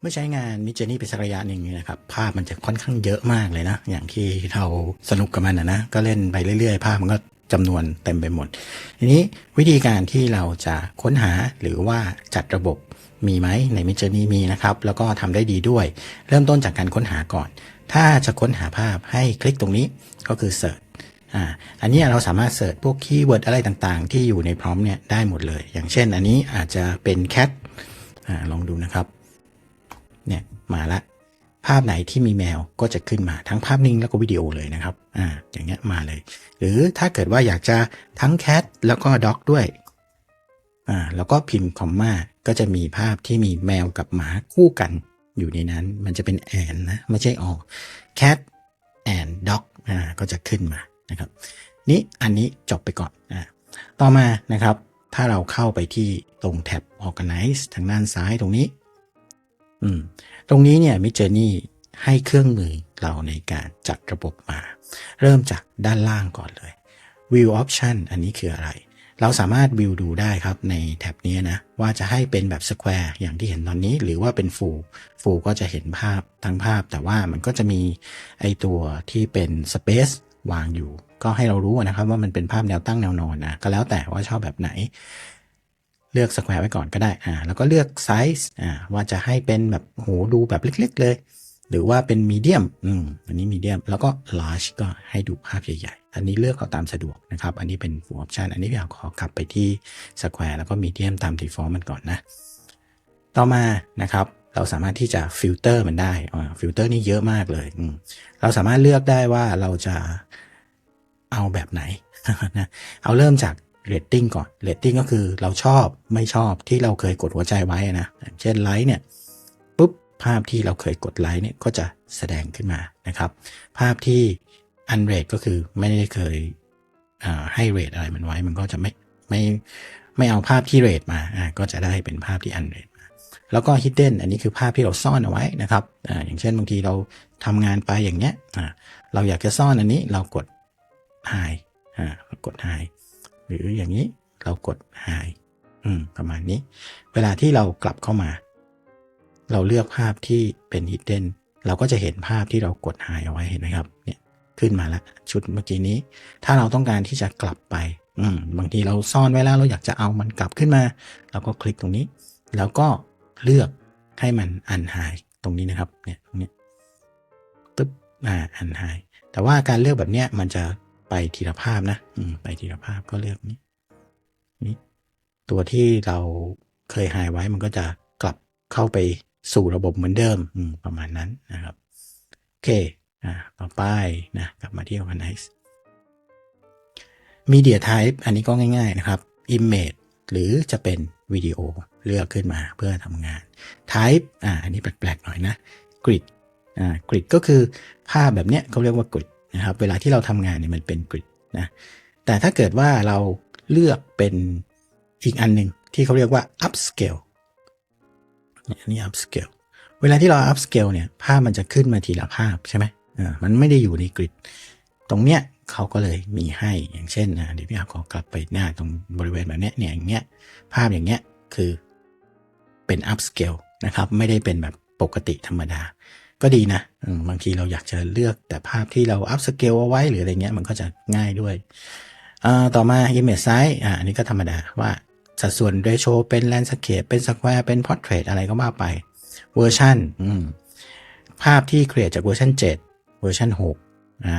เมื่อใช้งานมิจ r นี่ไปสักระยะหนึ่งนะครับภาพมันจะค่อนข้างเยอะมากเลยนะ อย่างที่เราสนุกกับมันนะนะก็เล่นไปเรื่อยๆ ภาพมันก็จำนวนเต็มไปหมด ทีนี้วิธีการที่เราจะค้นหาหรือว่าจัดระบบมีไหมในมิจ r นี่มีนะครับ แล้วก็ทำได้ดีด้วย เริ่มต้นจากการค้นหาก่อน ถ้าจะค้นหาภาพให้คลิกตรงนี้ก็คือ search อ่าอันนี้เราสามารถเสิร์ชพวกคีย์เวิร์ดอะไรต่างๆ ที่อยู่ในพร้อมเนี่ยได้หมดเลย อย่างเช่นอันนี้อาจจะเป็น cat อ่าลองดูนะครับ เนี่ยมาละ ภาพไหนที่มีแมวก็จะขึ้นมาทั้งภาพนิ่งแล้วก็วิดีโอเลยนะครับอ่าอย่างเงี้ยมาเลย หรือถ้าเกิดว่าอยากจะทั้ง cat แล้วก็ dog ด้วยอ่าแล้วก็พิมพ์คอมมาก็จะมีภาพที่มีแมวกับหมาคู่กันอยู่ในนั้น มันจะเป็นแอนนะไม่ใช่ออก cat and dog อ่าก็จะขึ้นมานะครับ นี่อันนี้จบไปก่อนอ่าต่อมานะครับ ถ้าเราเข้าไปที่ตรงแท็บ organize ทางด้านซ้ายตรงนี้ ตรงนี้เนี่ยมิจ r นี่ให้เครื่องมือเราในการจัดระบบมา เริ่มจากด้านล่างก่อนเลย view option อันนี้คืออะไร เราสามารถวิวดูได้ครับในแท็บนี้นะ ว่าจะให้เป็นแบบ square อย่างที่เห็นตอนนี้ หรือว่าเป็น full full ก็จะเห็นภาพทั้งภาพ แต่ว่ามันก็จะมีไอตัวที่เป็น space วางอยู่ ก็ให้เรารู้นะครับว่ามันเป็นภาพแนวตั้งแนวนอนนะก็แล้วแต่ว่าชอบแบบไหน เลือก square ไว้ก่อนก็ได้อ่าแล้วก็เลือก size อ่าว่าจะให้เป็นแบบโหดูแบบเล็ก ๆ เลย หรือว่าเป็น medium อืมอันนี้ medium แล้วก็ large ก็ให้ดูภาพใหญ่ๆ อันนี้เลือกเอาตามสะดวกนะครับ อันนี้เป็น full option อันนี้พี่ขอกลับไปที่ square แล้วก็ medium ตาม default มันก่อนนะ ต่อมานะครับเราสามารถที่จะฟิลเตอร์มันได้อ่าฟิลเตอร์นี่เยอะมากเลยอืมเราสามารถเลือกได้ว่าเราจะเอาแบบไหนนะเอาเริ่มจาก เรตติ้งก่อนเรตติ้งก็คือเราชอบไม่ชอบที่เราเคยกดหัวใจไว้นะเช่นไลค์เนี่ยปุ๊บภาพที่เราเคยกดไลค์เนี่ยก็จะแสดงขึ้นมานะครับ ภาพที่อันเรทก็คือไม่ได้เคยให้เรทอะไรมันไว้ มันก็จะไม่ไม่ไม่เอาภาพที่เรทมาก็จะได้เป็นภาพที่อันเรทแล้วก็ hidden อันนี้คือภาพที่เราซ่อนเอาไว้นะครับออย่างเช่นบางทีเราทำงานไปอย่างเงี้ยเราอยากจะซ่อนอันนี้เรากด hide อ่าเรากด hide หรืออย่างนี้เรากด hide อืมประมาณนี้ เวลาที่เรากลับเข้ามา เราเลือกภาพที่เป็น hidden เราก็จะเห็นภาพที่เรากด hide เอาไว้เห็นไหมครับ เนี่ยขึ้นมาแล้วชุดเมื่อกี้นี้ ถ้าเราต้องการที่จะกลับไปอืมบางทีเราซ่อนไว้แล้วเราอยากจะเอามันกลับขึ้นมา เราก็คลิกตรงนี้ แล้วก็เลือกให้มันอันหายตรงนี้นะครับ เนี่ยตรงนี้ปึ๊บอ่าอันหาย แต่ว่าการเลือกแบบเนี้ยมันจะ ไปทีละภาพนะอืมไปทีละภาพก็เลือกนี้นี่ ตัวที่เราเคยหายไว้มันก็จะกลับเข้าไปสู่ระบบเหมือนเดิมอืมประมาณนั้นนะครับโอเคอ่าต่อไปนะกลับมาที่ organize media type อันนี้ก็ง่าย ๆนะครับ image หรือจะเป็นวิดีโอเลือกขึ้นมาเพื่อทำงาน type อ่าอันนี้แปลกๆหน่อยนะ grid อ่า grid ก็คือภาพแบบเนี้ยเขาเรียกว่า grid นะครับเวลาที่เราทำงานเนี่ยมันเป็น grid นะแต่ถ้าเกิดว่าเราเลือกเป็นอีกอันหนึ่งที่เขาเรียกว่า upscale เนี่ยอันนี้ upscale เวลาที่เรา upscale เนี่ยภาพมันจะขึ้นมาทีละภาพใช่ไหมอ่ามันไม่ได้อยู่ใน grid ตรงเนี้ยเขาก็เลยมีให้อย่างเช่นนะเดี๋ยวพี่อาขอกลับไปหน้าตรงบริเวณแบบเนี้ยเนี่ยอย่างเงี้ยภาพอย่างเงี้ยคือเป็น upscale นะครับไม่ได้เป็นแบบปกติธรรมดา ก็ดีนะบางทีเราอยากจะเลือกแต่ภาพที่เรา upscale เอาไว้หรืออะไรเงี้ยมันก็จะง่ายด้วยต่อมา image size อ่าอันนี้ก็ธรรมดาว่าสัดส่วน ratio เป็น landscape เป็น square เป็น portrait อะไรก็ว่าไปเวอร์ชันอืมภาพที่ create จากเวอร์ชัน7เวอร์ชัน6อ่า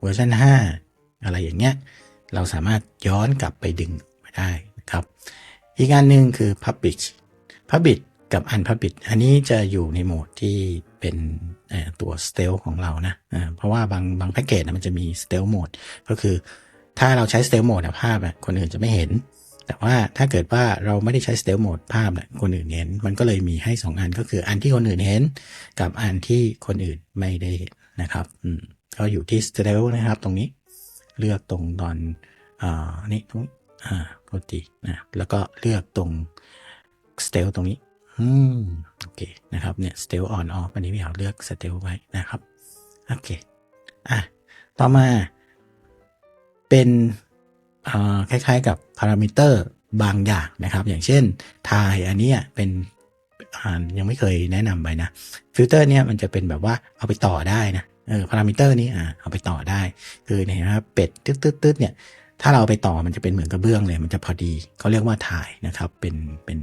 เวอร์ชัน5 อะไรอย่างเงี้ย เราสามารถย้อนกลับไปดึงมาได้นะครับ อีกอันหนึ่งคือ publish publish กับ unpublish อันนี้จะอยู่ในโหมดที่เป็นตัว stealth ของเรานะเพราะว่าบางบางแพ็กเกจนะมันจะมี stealth mode ก็คือถ้าเราใช้ stealth mode นะภาพคนอื่นจะไม่เห็น แต่ว่าถ้าเกิดว่าเราไม่ได้ใช้ stealth mode ภาพคนอื่นเห็น มันก็เลยมีให้ 2 อันก็คืออันที่คนอื่นเห็น กับอันที่คนอื่นไม่ได้เห็นนะครับอืมก็อยู่ที่ stealth นะครับตรงนี้เลือกตรงตอนอ่านี่ตรงอ่าปกตินะแล้วก็เลือกตรง stealth ตรงนี้ อืมโอเคนะครับเนี่ย stealth on off อันนี้พี่เอาเลือก stealth ไว้นะครับโอเคอะต่อมาเป็นอ่าคล้ายๆกับพารามิเตอร์บางอย่างนะครับ อย่างเช่นทายอันนี้เป็นยังไม่เคยแนะนำไปนะฟิลเตอร์เนี่ยมันจะเป็นแบบว่าเอาไปต่อได้นะเออพารามิเตอร์นี้อ่าเอาไปต่อได้ คือเนี่ยนะครับเป็ดตึ๊ดตึ๊ดตึ๊ดเนี่ยถ้าเราเอาไปต่อมันจะเป็นเหมือนกระเบื้องเลย มันจะพอดีเขาเรียกว่าถ่ายนะครับ เป็นเป็น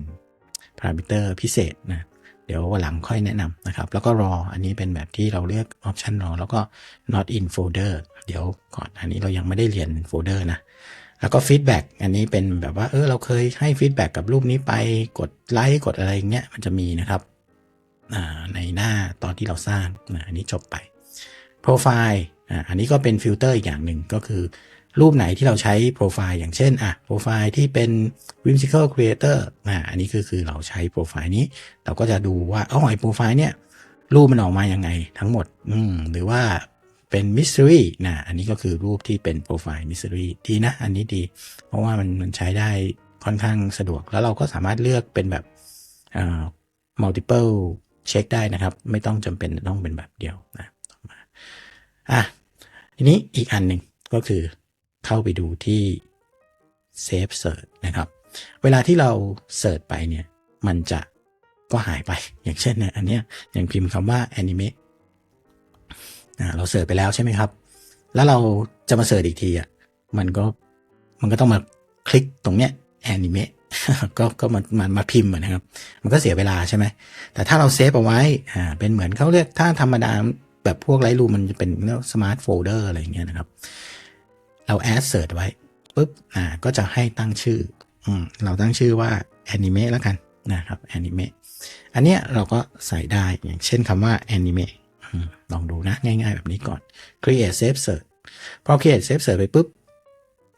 พารามิเตอร์พิเศษนะเดี๋ยววันหลังค่อยแนะนำนะครับ แล้วก็รออันนี้เป็นแบบที่เราเลือกออปชันรอแล้วก็ not in folder เดี๋ยวก่อนอันนี้เรายังไม่ได้เรียนโฟลเดอร์นะแล้วก็ฟีดแบ็กอันนี้เป็นแบบว่าเออเราเคยให้ฟีดแบ็กกับรูปนี้ไปกดไลค์กดอะไรอย่างเงี้ยมันจะมีนะครับในหน้าตอนที่เราสร้างนะอันนี้จบไปโปรไฟล์อันนี้ก็เป็นฟิลเตอร์อีกอย่างหนึ่งก็คือ รูปไหนที่เราใช้โปรไฟล์อย่างเช่นอะโปรไฟล์ที่เป็น whimsical creator อ่าอันนี้คือคือเราใช้โปรไฟล์นี้ เราก็จะดูว่าเอ้าไอโปรไฟล์เนี่ยรูปมันออกมายังไงทั้งหมดอืมหรือว่าเป็น mystery นะอันนี้ก็คือรูปที่เป็นโปรไฟล์ mystery ดีนะ อันนี้ดี เพราะว่ามันมันใช้ได้ค่อนข้างสะดวก แล้วเราก็สามารถเลือกเป็นแบบอ่ multiple เช็คได้นะครับ ไม่ต้องจำเป็นต้องเป็นแบบเดียวนะต่อมาอะทีนี้อีกอันหนึ่งก็คือ เข้าไปดูที่ Save Search นะครับ เวลาที่เราเสิร์ชไปเนี่ยมันจะก็หายไป อย่างเช่นเนี่ยอันเนี้ยอย่างพิมพ์คำว่า anime อ่าเราเสิร์ชไปแล้วใช่ไหมครับ แล้วเราจะมาเสิร์ชอีกทีอะมันก็มันก็ต้องมาคลิกตรงเนี้ย anime ก็ก็มามามาพิมพ์อะนะครับ มันก็เสียเวลาใช่ไหม แต่ถ้าเราเซฟเอาไว้อ่าเป็นเหมือนเขาเรียกถ้าธรรมดาแบบพวกไลท์รูมันจะเป็นเรียกสมาร์ทโฟลเดอร์อะไรอย่างเงี้ยนะครับ เราแอดเสิร์ชไว้ปุ๊บอ่าก็จะให้ตั้งชื่ออืมเราตั้งชื่อว่า anime แล้วกันนะครับ anime อันเนี้ยเราก็ใส่ได้อย่างเช่นคำว่า anime อืมลองดูนะ ง่ายๆ แบบนี้ก่อน create save search พอ create save search ไปปุ๊บ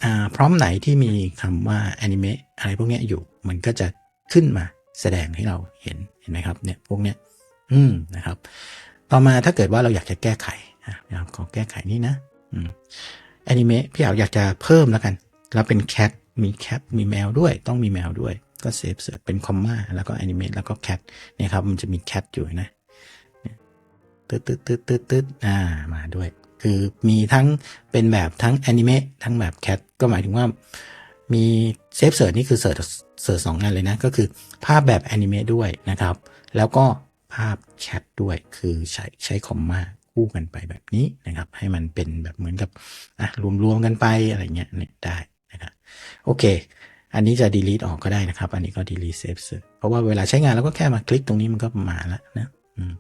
อ่าพร้อมไหนที่มีคำว่า anime อะไรพวกเนี้ยอยู่ มันก็จะขึ้นมาแสดงให้เราเห็นเห็นไหมครับเนี่ยพวกเนี้ยอืมนะครับ ต่อมาถ้าเกิดว่าเราอยากจะแก้ไขนะครับขอแก้ไขนี่นะอืม แอนิเมะพี่อาอยากจะเพิ่มแล้วกัน แล้วเป็นแคทมีแคทมีแมวด้วย ต้องมีแมวด้วย ก็เซฟเสิร์ชเป็นคอมมาแล้วก็แอนิเมะแล้วก็แคทเนี่ยครับมันจะมีแคทอยู่นะตึ๊ดตึ๊ดตึ๊ดตึ๊ดตึ๊ดอ่ามาด้วย คือมีทั้งเป็นแบบทั้งแอนิเมะทั้งแบบแคทก็หมายถึงว่ามีเซฟเสิร์ชนี่คือเสิร์ชเสิร์ชสองงานเลยนะ ก็คือภาพแบบแอนิเมะด้วยนะครับ แล้วก็ภาพแชทด้วยคือใช้ใช้คอมมา คู่กันไปแบบนี้นะครับ ให้มันเป็นแบบเหมือนกับอะรวมๆกันไปอะไรเงี้ยเนี่ยได้นะครับโอเค อันนี้จะ delete ออกก็ได้นะครับ อันนี้ก็ delete save เพราะว่าเวลาใช้งานเราก็แค่มาคลิกตรงนี้มันก็มาแล้วนะอืม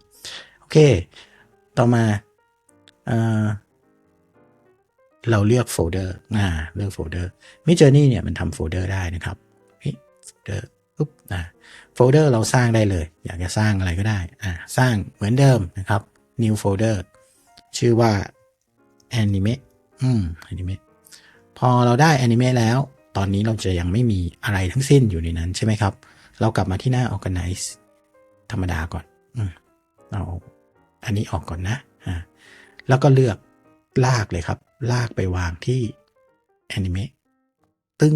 โอเค ต่อมาเอ่อเราเลือกโฟลเดอร์อ่าเลือกโฟลเดอร์มิจ journey เนี่ยมันทำโฟลเดอร์ได้นะครับนี่โฟลเดอร์ปุ๊บอ่าโฟลเดอร์เราสร้างได้เลย อยากจะสร้างอะไรก็ได้อ่าสร้างเหมือนเดิมนะครับ new folder ชื่อว่า anime อืม anime พอเราได้ anime แล้ว ตอนนี้เราจะยังไม่มีอะไรทั้งสิ้นอยู่ในนั้นใช่ไหมครับ เรากลับมาที่หน้า organize ธรรมดาก่อนอืมเอาอันนี้ออกก่อนนะอ่าแล้วก็เลือกลากเลยครับ ลากไปวางที่ anime ตึ้ง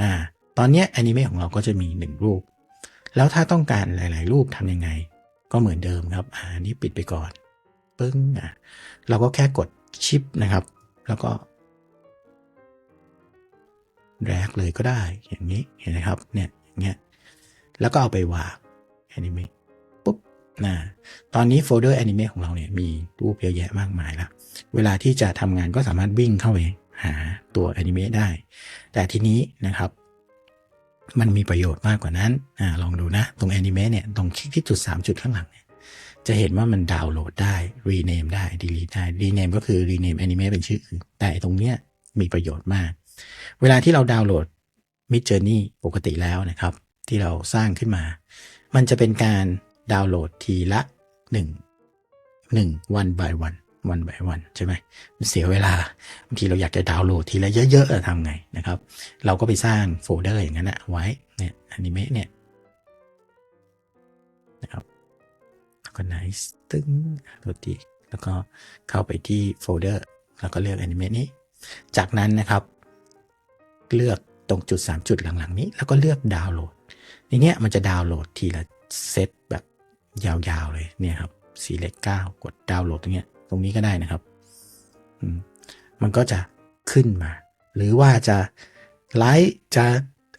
อ่าตอนนี้ย anime ของเราก็จะมีหนึ่งรูป แล้วถ้าต้องการหลาย ๆ รูปทำยังไง ก็เหมือนเดิมครับอ่าอันนี้ปิดไปก่อนปึ้งอะเราก็แค่กดชิปนะครับ แล้วก็แรกเลยก็ได้อย่างนี้เห็นไหมครับเนี่ยอย่างเงี้ยแล้วก็เอาไปวางแอนิเมะปุ๊บนะตอนนี้โฟลเดอร์แอนิเมะของเราเนี่ยมีรูปเยอะแยะมากมายแล้ว เวลาที่จะทำงานก็สามารถวิ่งเข้าไปหาตัวแอนิเมะได้ แต่ทีนี้นะครับ มันมีประโยชน์มากกว่านั้นอลองดูนะ ตรงแอนิเมะเนี่ย ตรงคลิกที่จุด 3 จุดข้างหลังเนี่ย จะเห็นว่ามันดาวน์โหลดได้ rename ได้ delete ได้ rename ก็คือ rename anime เป็นชื่ออื่น แต่ตรงเนี้ยมีประโยชน์มาก เวลาที่เราดาวน์โหลด Mid Journey ปกติแล้วนะครับ ที่เราสร้างขึ้นมา มันจะเป็นการดาวน์โหลดทีละหนึ่งหนึ่ ง one by one one by one ใช่ไหมมันเสียเวลาบางทีเราอยากจะดาวน์โหลดทีละเยอะๆอะทำไงนะครับ เราก็ไปสร้างโฟลเดอร์อย่างนั้นนะไว้เนี่ยอนิเมะเนี่ยนะครับ organize ตึ้งตัวทีแล้วก็เข้าไปที่โฟลเดอร์แล้วก็เลือก Anime นี้ จากนั้นนะครับ เลือกตรงจุด 3 จุดหลังๆนี้ แล้วก็เลือกดาวน์โหลดทีเนี้ยมันจะดาวน์โหลดทีละเซตแบบยาวๆเลยเนี่ยครับ select 9กดดาวน์โหลดตรงเนี้ย ตรงนี้ก็ได้นะครับ มันก็จะขึ้นมา หรือว่าจะไลค์จะ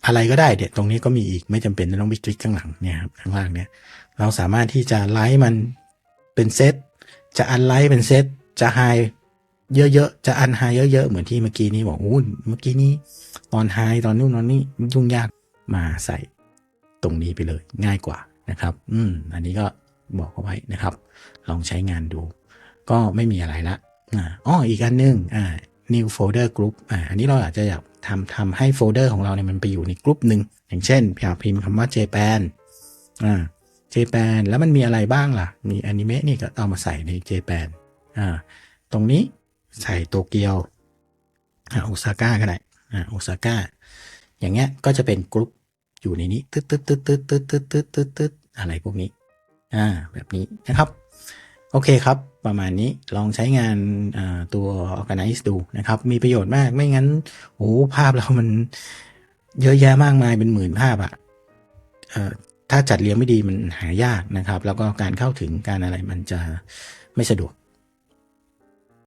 อะไรก็ได้เดี๋ยตรงนี้ก็มีอีกไม่จำเป็นต้องไปคลิกข้างหลังเนี่ยครับข้างล่างเนี่ย เราสามารถที่จะไลฟ์มันเป็นเซตจะอันไลฟ์เป็นเซตจะไฮเยอะๆ จะอันไฮเยอะๆ เหมือนที่เมื่อกี้นี้บอกอู้เมื่อกี้นี้ตอนไฮตอนนู้นตอนนี้ยุ่งยากมาใส่ตรงนี้ไปเลยง่ายกว่านะครับ อืม อันนี้ก็บอกเอาไว้นะครับ ลองใช้งานดู ก็ไม่มีอะไรละอ๋ออีกอันหนึงอ่า new folder group อ่าอันนี้เราอาจจะอยากทำทำให้โฟลเดอร์ของเราเนี่ยมันไปอยู่ในกลุ่มหนึ่งอย่างเช่นอยากพิมพ์คำว่า Japan อ่า Japan แล้วมันมีอะไรบ้างล่ะ มีอนิเมะนี่ก็เอามาใส่ใน Japan อ่าตรงนี้ใส่โตเกียวอ่าโอซาก้าก็ได้อ่าโอซาก้าอย่างเงี้ยก็จะเป็นกลุ่มอยู่ในนี้ตึ๊ดตึ๊ดตึ๊ดตึ๊ดตึ๊ดตึ๊ดตึ๊ดตึ๊ดตึ๊ดอะไรพวกนี้อ่าแบบนี้นะครับ โอเคครับ ประมาณนี้ลองใช้งานตัว Organize ดูนะครับ มีประโยชน์มากไม่งั้นโอ้โหภาพเรามันเยอะแยะมากมายเป็นหมื่นภาพอะ่ะถ้าจัดเรียงไม่ดีมันหายากนะครับ แล้วก็การเข้าถึงการอะไรมันจะไม่สะดวก